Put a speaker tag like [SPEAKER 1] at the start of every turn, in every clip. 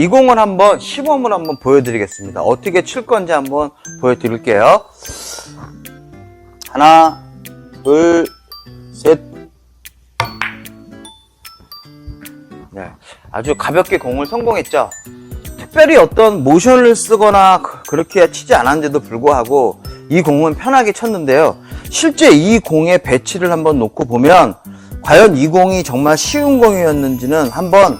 [SPEAKER 1] 이 공을 한번 시범을 한번 보여드리겠습니다. 어떻게 칠 건지 한번 보여드릴게요. 하나, 둘, 셋. 네, 아주 가볍게 공을 성공했죠. 특별히 어떤 모션을 쓰거나 그- 그렇게 치지 않았는데도 불구하고 이 공은 편하게 쳤는데요. 실제 이 공의 배치를 한번 놓고 보면 과연 이 공이 정말 쉬운 공이었는지는 한번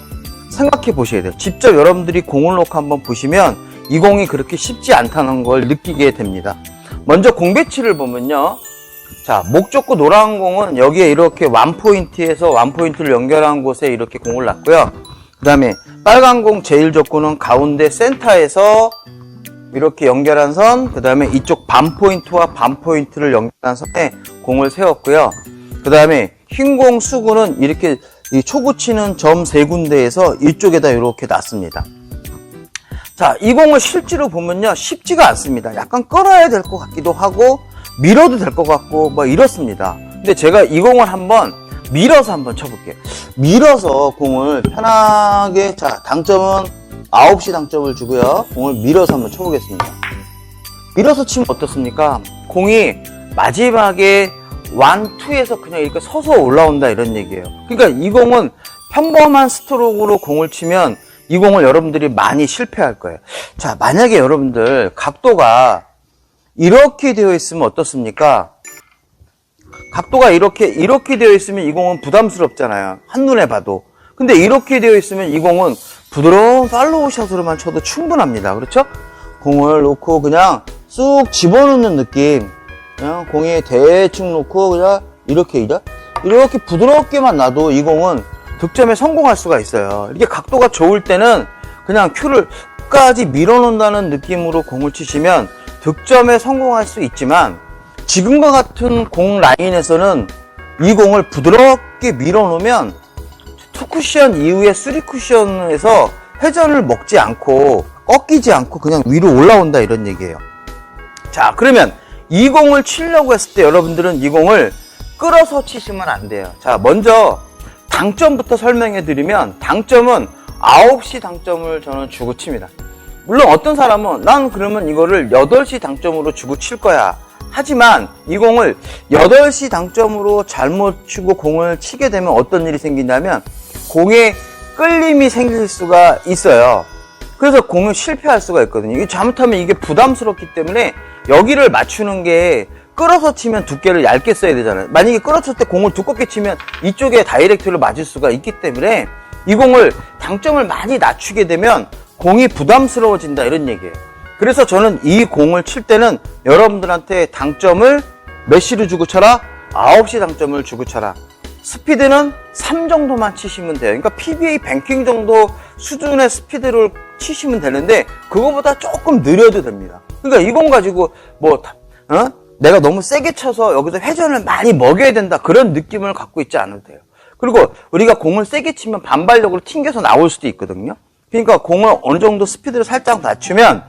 [SPEAKER 1] 생각해 보셔야 돼요. 직접 여러분들이 공을 놓고 한번 보시면 이 공이 그렇게 쉽지 않다는 걸 느끼게 됩니다. 먼저 공 배치를 보면요. 자, 목 좋고 노란 공은 여기에 이렇게 완포인트에서 완포인트를 연결한 곳에 이렇게 공을 놨고요. 그 다음에 빨간 공 제일 좋고는 가운데 센터에서 이렇게 연결한 선, 그 다음에 이쪽 반 포인트와 반 포인트를 연결한 선에 공을 세웠고요. 그 다음에 흰 공 수구는 이렇게 이 초구 치는 점 세 군데에서 이쪽에다 이렇게 놨습니다. 자, 이 공을 실제로 보면요, 쉽지가 않습니다. 약간 끌어야 될 것 같기도 하고, 밀어도 될 것 같고, 뭐 이렇습니다. 근데 제가 이 공을 한번 밀어서 한번 쳐볼게요. 밀어서 공을 편하게, 자, 당점은 9시 당점을 주고요. 공을 밀어서 한번 쳐보겠습니다. 밀어서 치면 어떻습니까? 공이 마지막에 완, 투에서 그냥 이렇게 서서 올라온다 이런 얘기예요. 그러니까 이 공은 평범한 스트로크로 공을 치면 이 공을 여러분들이 많이 실패할 거예요. 자, 만약에 여러분들 각도가 이렇게 되어 있으면 어떻습니까? 각도가 이렇게 이렇게 되어 있으면 이 공은 부담스럽잖아요. 한눈에 봐도. 근데 이렇게 되어 있으면 이 공은 부드러운 팔로우 샷으로만 쳐도 충분합니다. 그렇죠? 공을 놓고 그냥 쑥 집어넣는 느낌. 그냥 공에 대충 놓고 그냥 이렇게 이래 이렇게 부드럽게만 놔도 이 공은 득점에 성공할 수가 있어요. 이렇게 각도가 좋을 때는 그냥 큐를 끝까지 밀어놓는다는 느낌으로 공을 치시면 득점에 성공할 수 있지만 지금과 같은 공 라인에서는 이 공을 부드럽게 밀어놓으면 투 쿠션 이후에 쓰리 쿠션에서 회전을 먹지 않고 꺾이지 않고 그냥 위로 올라온다 이런 얘기예요. 자, 그러면 이 공을 치려고 했을 때 여러분들은 이 공을 끌어서 치시면 안 돼요. 자, 먼저 당점부터 설명해 드리면 당점은 9시 당점을 저는 주고 칩니다. 물론 어떤 사람은 난 그러면 이거를 8시 당점으로 주고 칠 거야. 하지만 이 공을 8시 당점으로 잘못 치고 공을 치게 되면 어떤 일이 생긴다면 공에 끌림이 생길 수가 있어요. 그래서 공을 실패할 수가 있거든요. 잘못하면 이게 부담스럽기 때문에 여기를 맞추는 게 끌어서 치면 두께를 얇게 써야 되잖아요. 만약에 끌어쳤을 때 공을 두껍게 치면 이쪽에 다이렉트를 맞을 수가 있기 때문에 이 공을 당점을 많이 낮추게 되면 공이 부담스러워진다 이런 얘기예요. 그래서 저는 이 공을 칠 때는 여러분들한테 당점을 몇 시로 주고 쳐라? 9시 당점을 주고 쳐라. 스피드는 3 정도만 치시면 돼요. 그러니까 PBA 뱅킹 정도 수준의 스피드를 치시면 되는데 그거보다 조금 느려도 됩니다. 그러니까 이공 가지고 뭐 어? 내가 너무 세게 쳐서 여기서 회전을 많이 먹여야 된다 그런 느낌을 갖고 있지 않아도 돼요. 그리고 우리가 공을 세게 치면 반발력으로 튕겨서 나올 수도 있거든요. 그러니까 공을 어느 정도 스피드를 살짝 낮추면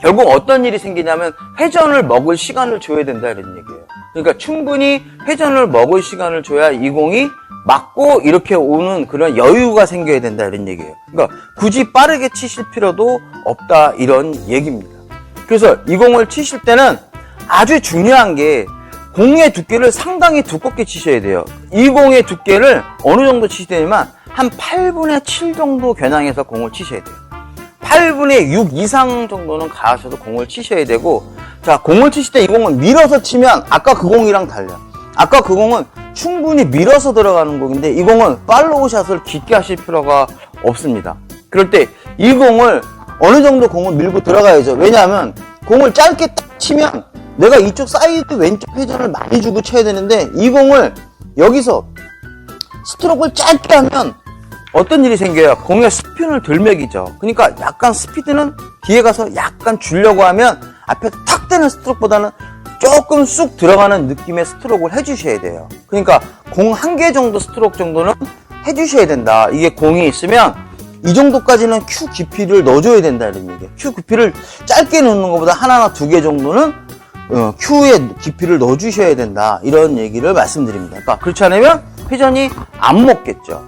[SPEAKER 1] 결국 어떤 일이 생기냐면 회전을 먹을 시간을 줘야 된다 이런 얘기예요. 그러니까 충분히 회전을 먹을 시간을 줘야 이 공이 맞고 이렇게 오는 그런 여유가 생겨야 된다 이런 얘기예요. 그러니까 굳이 빠르게 치실 필요도 없다 이런 얘기입니다. 그래서 이 공을 치실 때는 아주 중요한 게 공의 두께를 상당히 두껍게 치셔야 돼요. 이 공의 두께를 어느 정도 치시냐면 한 8분의 7 정도 겨냥해서 공을 치셔야 돼요. 8분의 6 이상 정도는 가셔서 공을 치셔야 되고 자 공을 치실 때 이 공은 밀어서 치면 아까 그 공이랑 달라 아까 그 공은 충분히 밀어서 들어가는 공인데 이 공은 팔로우 샷을 깊게 하실 필요가 없습니다 그럴 때 이 공을 어느 정도 공을 밀고 들어가야죠 왜냐하면 공을 짧게 딱 치면 내가 이쪽 사이드 왼쪽 회전을 많이 주고 쳐야 되는데 이 공을 여기서 스트로크를 짧게 하면 어떤 일이 생겨요? 공의 덜 먹이죠. 그러니까 약간 스피드는 뒤에 가서 약간 주려고 하면 앞에 탁 되는 스트로크보다는 조금 쑥 들어가는 느낌의 스트로크를 해주셔야 돼요. 그러니까 공 한 개 정도 스트로크 정도는 해주셔야 된다. 이게 공이 있으면 이 정도까지는 큐 깊이를 넣어줘야 된다 이런 얘기예요. 큐 깊이를 짧게 넣는 것보다 하나나 두 개 정도는 어, 큐의 깊이를 넣어주셔야 된다 이런 얘기를 말씀드립니다. 그러니까 그렇지 않으면 회전이 안 먹겠죠.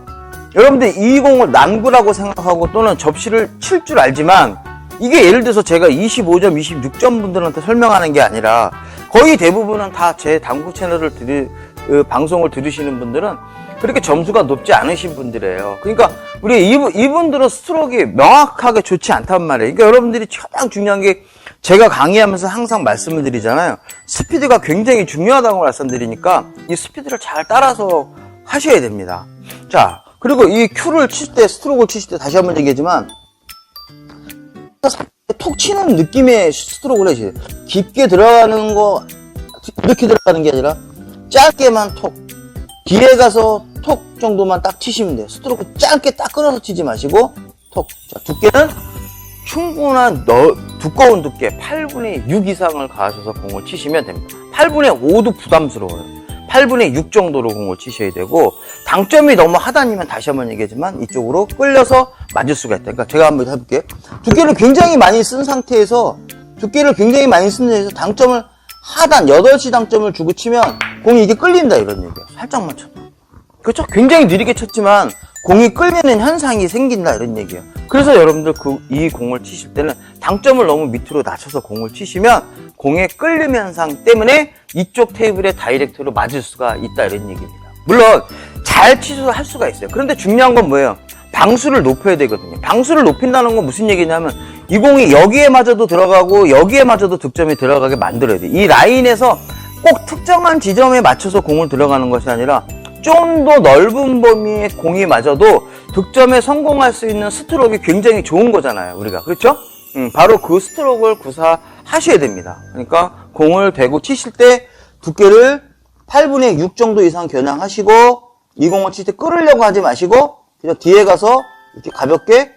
[SPEAKER 1] 여러분들 이 공을 난구라고 생각하고 또는 접시를 칠 줄 알지만 이게 예를 들어서 제가 25점, 26점 분들한테 설명하는 게 아니라 거의 대부분은 다 제 당구 채널을 들으, 그 방송을 들으시는 분들은 그렇게 점수가 높지 않으신 분들이에요. 그러니까 우리 이분, 이분들은 스트로크가 명확하게 좋지 않단 말이에요. 그러니까 여러분들이 가장 중요한 게 제가 강의하면서 항상 말씀을 드리잖아요. 스피드가 굉장히 중요하다고 말씀드리니까 이 스피드를 잘 따라서 하셔야 됩니다. 자, 그리고 이 큐를 칠 때, 스트로크를 치실 때 다시 한번 얘기하지만 톡 치는 느낌의 스트로크를 해주세요. 깊게 들어가는 거, 이렇게 들어가는 게 아니라 짧게만 톡. 뒤에 가서 톡 정도만 딱 치시면 돼요. 스트로크 짧게 딱 끊어서 치지 마시고, 톡. 자, 두께는 충분한 너, 두꺼운 두께 8분의 6 이상을 가하셔서 공을 치시면 됩니다. 8분의 5도 부담스러워요. 8분의 6 정도로 공을 치셔야 되고 당점이 너무 하다니면 다시 한번 얘기하지만 이쪽으로 끌려서 맞을 수가 있다. 그러니까 제가 한번 해볼게요. 두께를 굉장히 많이 쓴 상태에서 두께를 굉장히 많이 쓴 상태에서 당점을 하단 8시 당점을 주고 치면 공이 이게 끌린다 이런 얘기예요. 살짝만 쳐도. 그렇죠? 굉장히 느리게 쳤지만 공이 끌리는 현상이 생긴다 이런 얘기예요. 그래서 여러분들 그 이 공을 치실 때는 당점을 너무 밑으로 낮춰서 공을 치시면 공의 끌림 현상 때문에 이쪽 테이블에 다이렉트로 맞을 수가 있다 이런 얘기입니다. 물론 잘 치셔서 할 수가 있어요. 그런데 중요한 건 뭐예요? 방수를 높여야 되거든요. 방수를 높인다는 건 무슨 얘기냐면 이 공이 여기에 맞아도 들어가고 여기에 맞아도 득점이 들어가게 만들어야 돼. 이 라인에서 꼭 특정한 지점에 맞춰서 공을 들어가는 것이 아니라 좀 더 넓은 범위의 공이 맞아도 득점에 성공할 수 있는 스트로크가 굉장히 좋은 거잖아요. 우리가 그렇죠? 음, 바로 그 스트로크를 구사하셔야 됩니다. 그러니까 공을 대고 치실 때 두께를 8분의 6 정도 이상 겨냥하시고 이 공을 칠 때 끌으려고 하지 마시고 그냥 뒤에 가서 이렇게 가볍게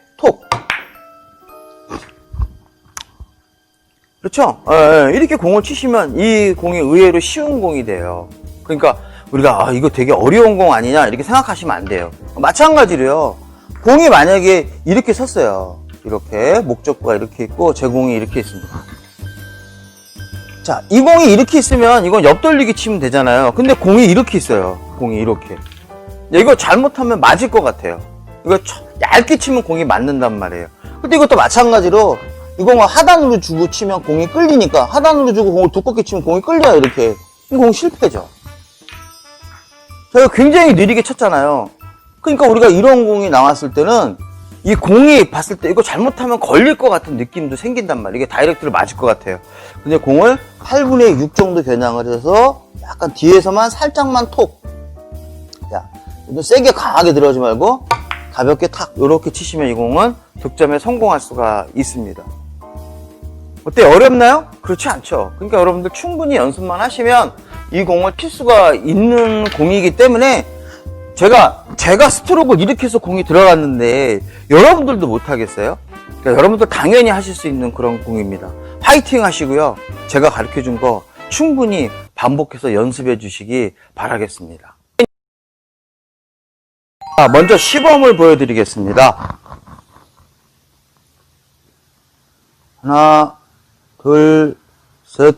[SPEAKER 1] 그렇죠? 예, 예. 이렇게 공을 치시면 이 공이 의외로 쉬운 공이 돼요. 그러니까 우리가 아, 이거 되게 어려운 공 아니냐 이렇게 생각하시면 안 돼요. 마찬가지로요. 공이 만약에 이렇게 섰어요. 이렇게 목적구가 이렇게 있고 제 공이 이렇게 있습니다. 자, 이 공이 이렇게 있으면 이건 옆돌리기 치면 되잖아요. 근데 공이 이렇게 있어요. 공이 이렇게. 이거 잘못하면 맞을 것 같아요. 이거 쳐- 얇게 치면 공이 맞는단 말이에요. 근데 이것도 마찬가지로 이 공을 하단으로 주고 치면 공이 끌리니까 하단으로 주고 공을 두껍게 치면 공이 끌려요. 이렇게. 이공 실패죠. 저희가 굉장히 느리게 쳤잖아요. 그러니까 우리가 이런 공이 나왔을 때는 이 공이 봤을 때 이거 잘못하면 걸릴 것 같은 느낌도 생긴단 말이에요. 이게 다이렉트로 맞을 것 같아요. 근데 공을 8분의 6 정도 겨냥을 해서 약간 뒤에서만 살짝만 톡. 자, 좀 세게 강하게 들어가지 말고 가볍게 탁 이렇게 치시면 이 공은 득점에 성공할 수가 있습니다. 어때 어렵나요? 그렇지 않죠. 그러니까 여러분들 충분히 연습만 하시면 이 공을 칠 수가 있는 공이기 때문에 제가 제가 스트로크를 해서 공이 들어갔는데 여러분들도 못 하겠어요? 그러니까 여러분들 당연히 하실 수 있는 그런 공입니다. 화이팅 하시고요. 제가 가르쳐 준 거 충분히 반복해서 연습해 주시기 바라겠습니다. 자, 먼저 시범을 보여드리겠습니다. 하나, 둘, 셋.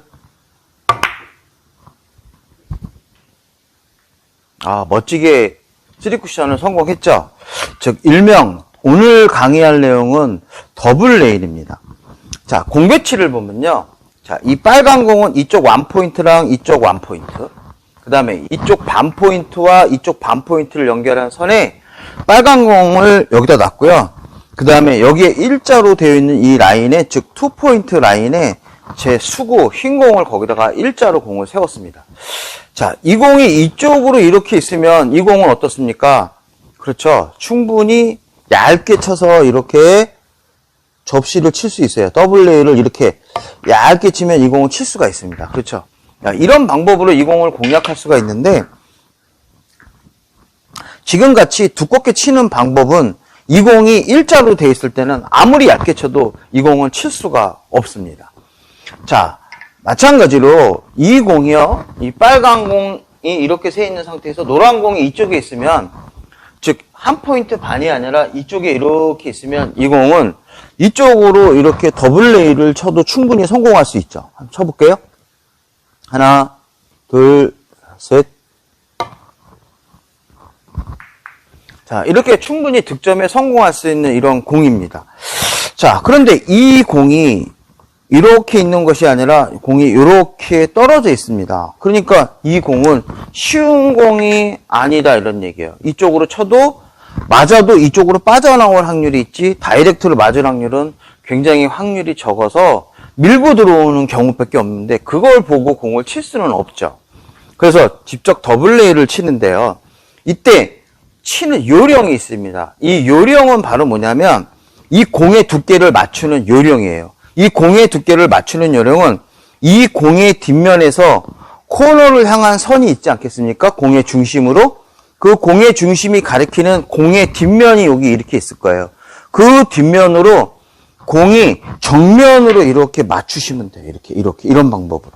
[SPEAKER 1] 아, 멋지게 3쿠션을 성공했죠? 즉, 일명, 오늘 강의할 내용은 더블 레일입니다. 자, 공 배치를 보면요. 자, 이 빨간 공은 이쪽 완 포인트랑 이쪽 완 포인트. 그 다음에 이쪽 반 포인트와 이쪽 반 포인트를 연결한 선에 빨간 공을 여기다 놨고요. 그 다음에 여기에 일자로 되어 있는 이 라인에, 즉, 투 포인트 라인에 제 수고, 흰 공을 거기다가 일자로 공을 세웠습니다. 자, 이 공이 이쪽으로 이렇게 있으면 이 공은 어떻습니까? 그렇죠. 충분히 얇게 쳐서 이렇게 접시를 칠 수 있어요. 더블 레이를 이렇게 얇게 치면 이 공을 칠 수가 있습니다. 그렇죠. 야, 이런 방법으로 이 공을 공략할 수가 있는데 지금 같이 두껍게 치는 방법은 이 공이 일자로 돼 있을 때는 아무리 얇게 쳐도 이 공은 칠 수가 없습니다. 자, 마찬가지로 이 공이요, 이 빨간 공이 이렇게 세 있는 상태에서 노란 공이 이쪽에 있으면, 즉, 한 포인트 반이 아니라 이쪽에 이렇게 있으면 이 공은 이쪽으로 이렇게 더블 레이를 쳐도 충분히 성공할 수 있죠. 한번 쳐볼게요. 하나, 둘, 셋. 자, 이렇게 충분히 득점에 성공할 수 있는 이런 공입니다. 자, 그런데 이 공이 이렇게 있는 것이 아니라 공이 이렇게 떨어져 있습니다. 그러니까 이 공은 쉬운 공이 아니다 이런 얘기예요. 이쪽으로 쳐도 맞아도 이쪽으로 빠져나올 확률이 있지 다이렉트로 맞을 확률은 굉장히 확률이 적어서 밀고 들어오는 경우밖에 없는데 그걸 보고 공을 칠 수는 없죠. 그래서 직접 더블레이를 치는데요. 이때 치는 요령이 있습니다. 이 요령은 바로 뭐냐면 이 공의 두께를 맞추는 요령이에요. 이 공의 두께를 맞추는 요령은 이 공의 뒷면에서 코너를 향한 선이 있지 않겠습니까? 공의 중심으로 그 공의 중심이 가리키는 공의 뒷면이 여기 이렇게 있을 거예요. 그 뒷면으로 공이 정면으로 이렇게 맞추시면 돼요. 이렇게 이렇게 이런 방법으로.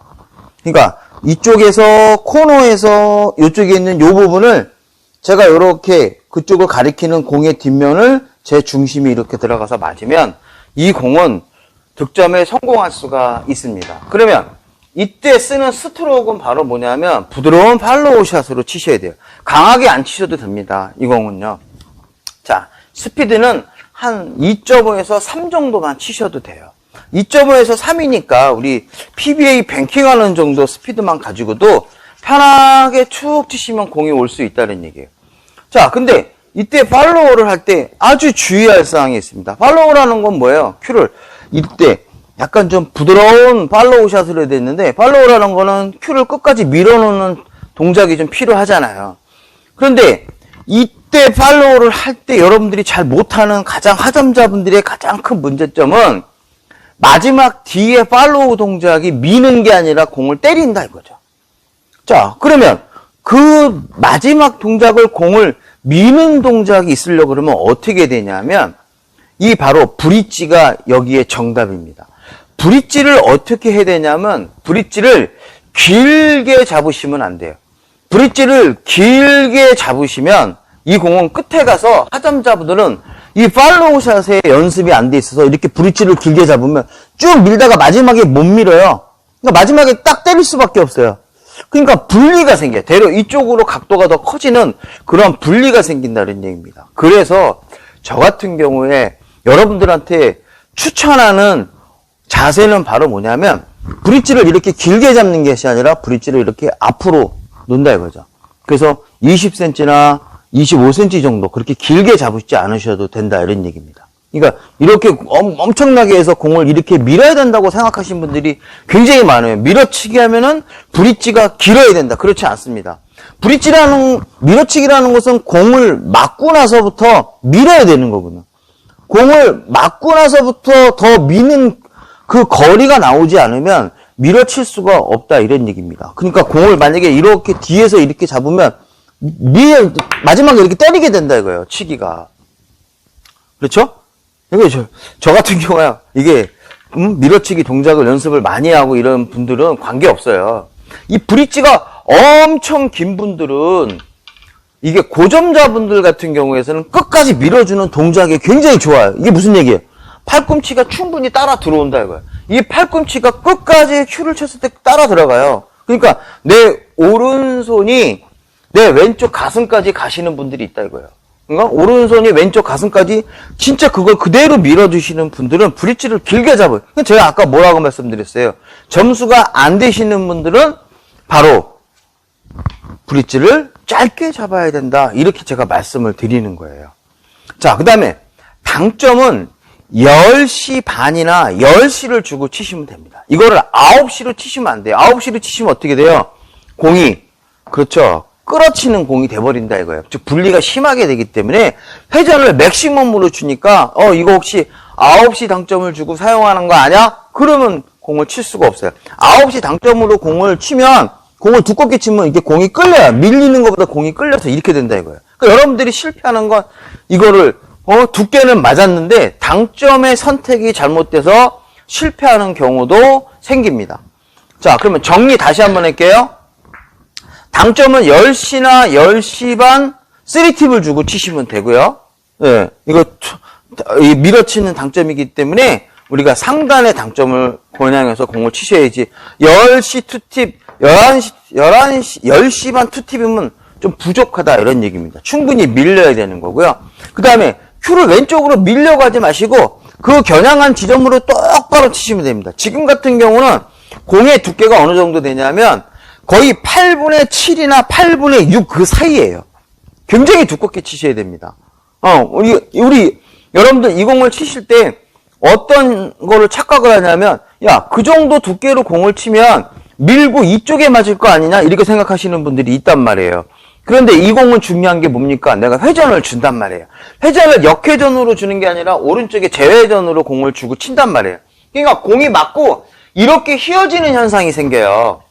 [SPEAKER 1] 그러니까 이쪽에서 코너에서 이쪽에 있는 이 부분을 제가 이렇게 그쪽을 가리키는 공의 뒷면을 제 중심이 이렇게 들어가서 맞으면 이 공은 득점에 성공할 수가 있습니다. 그러면 이때 쓰는 스트로크는 바로 뭐냐면 부드러운 팔로우 샷으로 치셔야 돼요. 강하게 안 치셔도 됩니다. 이 공은요. 자, 스피드는 한 2.5에서 3 정도만 치셔도 돼요. 2.5에서 3이니까 우리 PBA 뱅킹하는 정도 스피드만 가지고도 편하게 쭉 치시면 공이 올 수 있다는 얘기예요. 자, 근데 이때 팔로우를 할 때 아주 주의할 사항이 있습니다. 팔로우라는 건 뭐예요? 큐를 이때 약간 좀 부드러운 팔로우 샷을 해야 되는데 팔로우라는 거는 큐를 끝까지 밀어놓는 동작이 좀 필요하잖아요. 그런데 이때 팔로우를 할 때 여러분들이 잘 못하는 가장 하점자분들의 가장 큰 문제점은 마지막 뒤에 팔로우 동작이 미는 게 아니라 공을 때린다 이거죠. 자, 그러면 그 마지막 동작을 공을 미는 동작이 있으려고 그러면 어떻게 되냐면 이 바로 브릿지가 여기에 정답입니다. 브릿지를 어떻게 해야 되냐면 브릿지를 길게 잡으시면 안 돼요. 브릿지를 길게 잡으시면 이 공은 끝에 가서 하점자분들은 이 팔로우 샷에 연습이 안 돼 있어서 이렇게 브릿지를 길게 잡으면 쭉 밀다가 마지막에 못 밀어요. 그러니까 마지막에 딱 때릴 수밖에 없어요. 그러니까 분리가 생겨요. 대려 이쪽으로 각도가 더 커지는 그런 분리가 생긴다는 얘기입니다. 그래서 저 같은 경우에 여러분들한테 추천하는 자세는 바로 뭐냐면 브릿지를 이렇게 길게 잡는 것이 아니라 브릿지를 이렇게 앞으로 놓는다 이거죠. 그래서 20cm나 25cm 정도 그렇게 길게 잡으시지 않으셔도 된다 이런 얘기입니다. 그러니까 이렇게 엄, 엄청나게 해서 공을 이렇게 밀어야 된다고 생각하시는 분들이 굉장히 많아요. 밀어치기 하면은 브릿지가 길어야 된다. 그렇지 않습니다. 브릿지라는 밀어치기라는 것은 공을 맞고 나서부터 밀어야 되는 거거든요. 공을 맞고 나서부터 더 미는 그 거리가 나오지 않으면 밀어칠 수가 없다 이런 얘기입니다. 그러니까 공을 만약에 이렇게 뒤에서 이렇게 잡으면 미 마지막에 이렇게 때리게 된다 이거예요. 치기가 그렇죠? 이거 저, 저 같은 경우야 이게 음, 밀어치기 동작을 연습을 많이 하고 이런 분들은 관계 없어요. 이 브릿지가 엄청 긴 분들은 이게 고점자분들 같은 경우에서는 끝까지 밀어주는 동작이 굉장히 좋아요. 이게 무슨 얘기예요? 팔꿈치가 충분히 따라 들어온다 이거예요. 이 팔꿈치가 끝까지 큐를 쳤을 때 따라 들어가요. 그러니까 내 오른손이 내 왼쪽 가슴까지 가시는 분들이 있다 이거예요. 그러니까 오른손이 왼쪽 가슴까지 진짜 그걸 그대로 밀어주시는 분들은 브릿지를 길게 잡아요. 제가 아까 뭐라고 말씀드렸어요. 점수가 안 되시는 분들은 바로 브릿지를 짧게 잡아야 된다. 이렇게 제가 말씀을 드리는 거예요. 자, 그 다음에 당점은 10시 반이나 10시를 주고 치시면 됩니다. 이거를 9시로 치시면 안 돼요. 9시로 치시면 어떻게 돼요? 공이, 그렇죠. 끌어치는 공이 돼버린다 이거예요. 즉, 분리가 심하게 되기 때문에 회전을 맥시멈으로 주니까, 어, 이거 혹시 9시 당점을 주고 사용하는 거 아니야? 그러면 공을 칠 수가 없어요. 9시 당점으로 공을 치면, 공을 두껍게 치면 이게 공이 끌려요. 밀리는 것보다 공이 끌려서 이렇게 된다 이거예요. 그러니까 여러분들이 실패하는 건 이거를 어, 두께는 맞았는데 당점의 선택이 잘못돼서 실패하는 경우도 생깁니다. 자, 그러면 정리 다시 한번 할게요. 당점은 10시나 10시 반 3팁을 주고 치시면 되고요. 예, 이거 이 밀어치는 당점이기 때문에 우리가 상단의 당점을 겨냥해서 공을 치셔야지 10시 투팁 11시 11시 10시 반 투팁이면 좀 부족하다 이런 얘기입니다. 충분히 밀려야 되는 거고요. 그 다음에 큐를 왼쪽으로 밀려가지 마시고 그 겨냥한 지점으로 똑바로 치시면 됩니다. 지금 같은 경우는 공의 두께가 어느 정도 되냐면 거의 8분의 7이나 8분의 6 그 사이에요. 굉장히 두껍게 치셔야 됩니다. 어, 우리, 우리, 여러분들 이 공을 치실 때 어떤 거를 착각을 하냐면, 야, 그 정도 두께로 공을 치면 밀고 이쪽에 맞을 거 아니냐? 이렇게 생각하시는 분들이 있단 말이에요. 그런데 이 공은 중요한 게 뭡니까? 내가 회전을 준단 말이에요. 회전을 역회전으로 주는 게 아니라 오른쪽에 재회전으로 공을 주고 친단 말이에요. 그러니까 공이 맞고 이렇게 휘어지는 현상이 생겨요.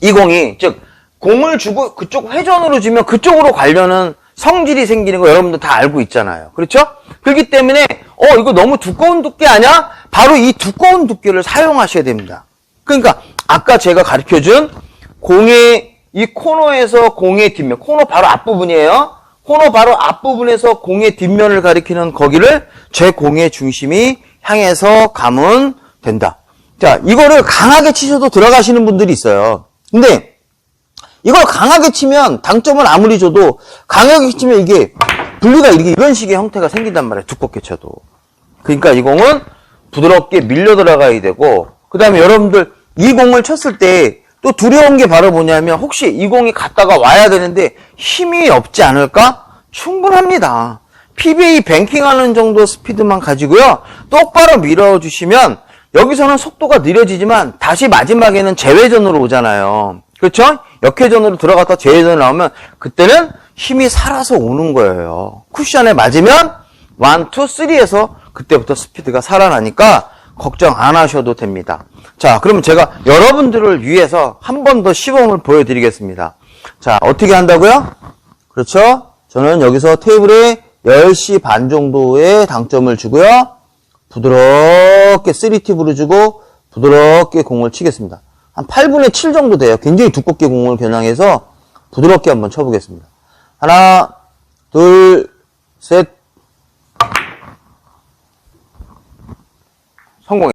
[SPEAKER 1] 이 공이 즉 공을 주고 그쪽 회전으로 주면 그쪽으로 가려는 성질이 생기는 거 여러분들 다 알고 있잖아요. 그렇죠? 그렇기 때문에 어 이거 너무 두꺼운 두께 아니야? 바로 이 두꺼운 두께를 사용하셔야 됩니다. 그러니까 아까 제가 가르쳐준 공의 이 코너에서 공의 뒷면 코너 바로 앞부분이에요. 코너 바로 앞부분에서 공의 뒷면을 가리키는 거기를 제 공의 중심이 향해서 가면 된다. 자, 이거를 강하게 치셔도 들어가시는 분들이 있어요. 근데 이걸 강하게 치면 당점을 아무리 줘도 강하게 치면 이게 분리가 이렇게 이런 식의 형태가 생긴단 말이에요. 두껍게 쳐도. 그러니까 이 공은 부드럽게 밀려 들어가야 되고 그 다음에 여러분들 이 공을 쳤을 때 또 두려운 게 바로 뭐냐면 혹시 이 공이 갔다가 와야 되는데 힘이 없지 않을까? 충분합니다. PBA 뱅킹하는 정도 스피드만 가지고요. 똑바로 밀어주시면 여기서는 속도가 느려지지만 다시 마지막에는 재회전으로 오잖아요. 그렇죠? 역회전으로 들어갔다 재회전 나오면 그때는 힘이 살아서 오는 거예요. 쿠션에 맞으면 1, 2, 3에서 그때부터 스피드가 살아나니까 걱정 안 하셔도 됩니다. 자, 그러면 제가 여러분들을 위해서 한 번 더 시범을 보여드리겠습니다. 자, 어떻게 한다고요? 그렇죠? 저는 여기서 테이블에 10시 반 정도의 당점을 주고요. 부드럽게 3팁으로 주고 부드럽게 공을 치겠습니다. 한 8분의 7 정도 돼요. 굉장히 두껍게 공을 겨냥해서 부드럽게 한번 쳐보겠습니다. 하나, 둘, 셋. 성공.